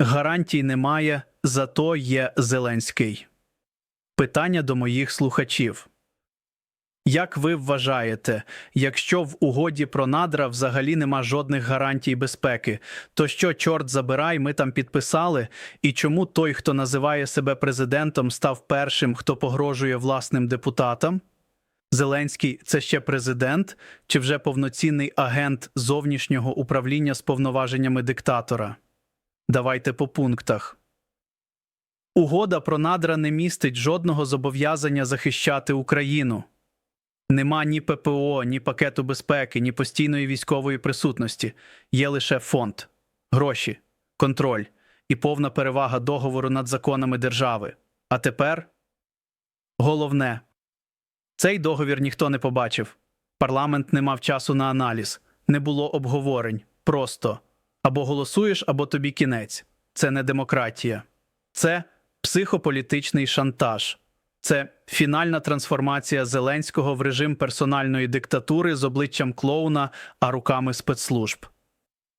Гарантій немає, зато є Зеленський. Питання до моїх слухачів. Як ви вважаєте, якщо в угоді про надра взагалі нема жодних гарантій безпеки, то що, чорт забирай, ми там підписали? І чому той, хто називає себе президентом, став першим, хто погрожує власним депутатам? Зеленський це ще президент чи вже повноцінний агент зовнішнього управління з повноваженнями диктатора? Давайте по пунктах. Угода про надра не містить жодного зобов'язання захищати Україну. Нема ні ППО, ні пакету безпеки, ні постійної військової присутності. Є лише фонд, гроші, контроль і повна перевага договору над законами держави. А тепер головне цей договір ніхто не побачив. Парламент не мав часу на аналіз, не було обговорень. Просто або голосуєш, або тобі кінець. Це не демократія, це психополітичний шантаж. Це фінальна трансформація Зеленського в режим персональної диктатури з обличчям клоуна, а руками спецслужб.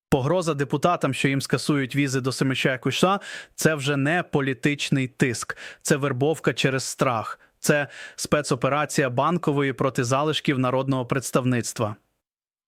Погроза депутатам, що їм скасують візи до Семича Куша, це вже не політичний тиск, це вербовка через страх, це спецоперація банкової проти залишків народного представництва.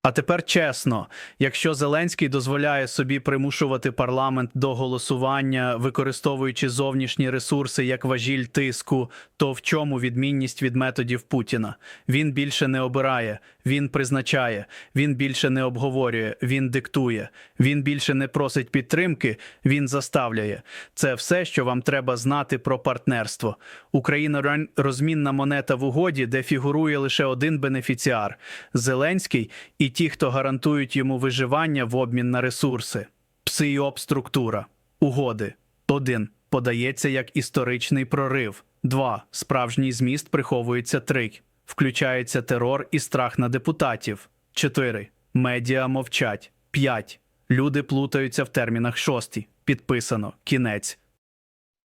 А тепер чесно, якщо Зеленський дозволяє собі примушувати парламент до голосування, використовуючи зовнішні ресурси як важіль тиску, то в чому відмінність від методів Путіна? Він більше не обирає, він призначає, він більше не обговорює, він диктує, він більше не просить підтримки, він заставляє. Це все, що вам треба знати про партнерство. Україна розмінна монета в угоді, де фігурує лише один бенефіціар Зеленський і ті, хто гарантують йому виживання в обмін на ресурси. Псийоп структура. Угоди. 1. Подається як історичний прорив. 2. Справжній зміст приховується 3. Включається терор і страх на депутатів. 4. Медіа мовчать. 5. Люди плутаються в термінах 6. Підписано. Кінець.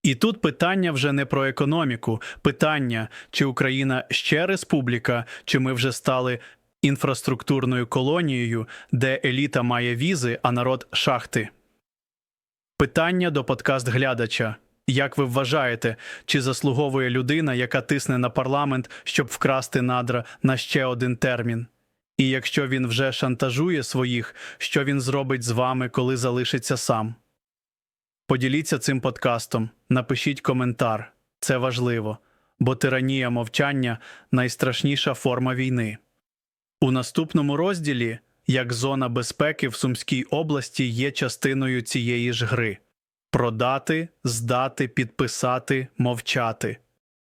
І тут питання вже не про економіку. Питання, чи Україна ще республіка, чи ми вже стали інфраструктурною колонією, де еліта має візи, а народ шахти. Питання до подкаст глядача. Як ви вважаєте, чи заслуговує людина, яка тисне на парламент, щоб вкрасти надра на ще один термін? І якщо він вже шантажує своїх, що він зробить з вами, коли залишиться сам? Поділіться цим подкастом, напишіть коментар. Це важливо, бо тиранія мовчання найстрашніша форма війни. У наступному розділі, як зона безпеки в Сумській області є частиною цієї ж гри продати, здати, підписати, мовчати.